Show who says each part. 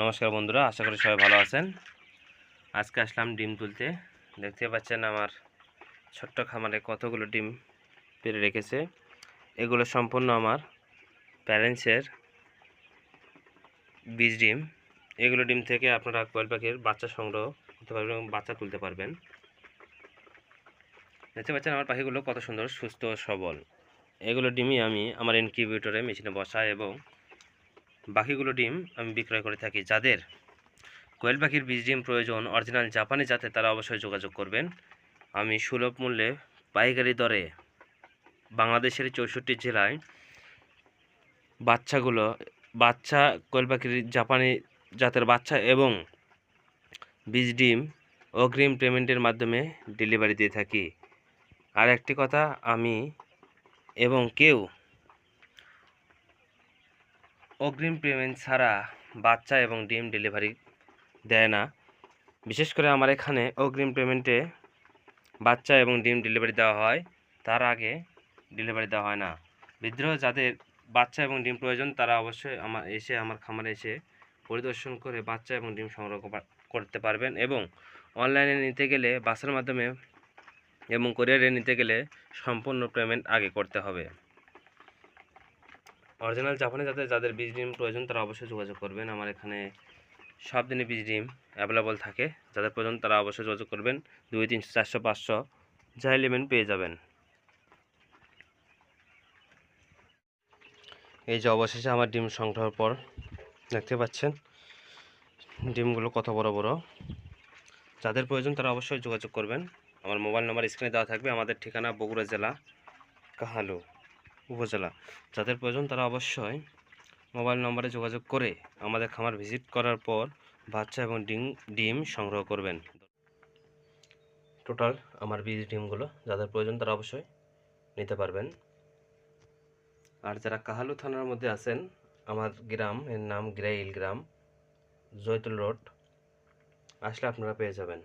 Speaker 1: নমস্কার বন্ধুরা, আশা করি সবাই ভালো আছেন। আজকে আসলাম ডিম তুলতে। দেখতে পাচ্ছেন আমার ছোট্ট খামারে কতগুলো ডিম পেরে রেখেছে। এগুলো সম্পূর্ণ আমার প্যারেন্টসের বীজ ডিম। এগুলো ডিম থেকে আপনারা কোয়েল পাখির বাচ্চা সংগ্রহ করতে পারবেন এবং বাচ্চা তুলতে পারবেন। দেখতে পাচ্ছেন আমার পাখিগুলো কত সুন্দর, সুস্থ ও সবল। এগুলো ডিমই আমি আমার ইনকিউবেটরে মেশিনে বসাই এবং বাকিগুলো ডিম আমি বিক্রয় করে থাকি। যাদের কোয়েল পাখির বীজ ডিম প্রয়োজন, অরিজিনাল জাপানি জাতে তারা অবশ্যই যোগাযোগ করবেন। আমি সুলভ মূল্যে পাইকারি দরে বাংলাদেশের চৌষট্টি জেলায় বাচ্চাগুলো, বাচ্চা কোয়েল পাখির জাপানি জাতের বাচ্চা এবং বীজ ডিম অগ্রিম পেমেন্টের মাধ্যমে ডেলিভারি দিয়ে থাকি। আর একটি কথা, আমি এবং কেউ অগ্রিম পেমেন্ট ছাড়া বাচ্চা এবং ডিম ডেলিভারি দেয় না। বিশেষ করে আমার এখানে অগ্রিম পেমেন্টে বাচ্চা এবং ডিম ডেলিভারি দেওয়া হয়, তার আগে ডেলিভারি দেওয়া হয় না। বিদ্রোহ যাদের বাচ্চা এবং ডিম প্রয়োজন, তারা অবশ্যই আমার এসে আমার খামারে এসে পরিদর্শন করে বাচ্চা এবং ডিম সংগ্রহ করতে পারবেন এবং অনলাইনে নিতে গেলে, বাসের মাধ্যমে এবং কোরিয়ারে নিতে গেলে সম্পূর্ণ পেমেন্ট আগে করতে হবে। অরিজিনাল জাপানি যাদের যাদের বীজ ডিম প্রয়োজন, তারা অবশ্যই যোগাযোগ করবেন। আমার এখানে সব দিনে বীজ ডিম অ্যাভেলেবল থাকে। যাদের প্রয়োজন, তারা অবশ্যই যোগাযোগ করবেন। দুই তিনশো চারশো, পাঁচশো যাই নেবেন পেয়ে যাবেন। এই যে অবশেষে আমার ডিম সংগ্রহের পর দেখতে পাচ্ছেন, ডিমগুলো কত বড় বড়। যাদের প্রয়োজন, তারা অবশ্যই যোগাযোগ করবেন। আমার মোবাইল নাম্বার স্ক্রিনে দেওয়া থাকবে। আমাদের ঠিকানা বগুড়া জেলা, কাহালু। উপজেলা। যাদের প্রয়োজন তারা অবশ্যই মোবাইল নম্বরে যোগাযোগ করে আমাদের খামার ভিজিট করার পর বাচ্চা এবং ডিম ডিম সংগ্রহ করবেন। টোটাল আমার বীজ ডিমগুলো যাদের প্রয়োজন তারা অবশ্যই নিতে পারবেন। আর যারা কাহালু থানার মধ্যে আছেন, আমার গ্রাম, এর নাম গ্রাইল গ্রাম, জয়তুল রোড, আসলে আপনারা পেয়ে যাবেন।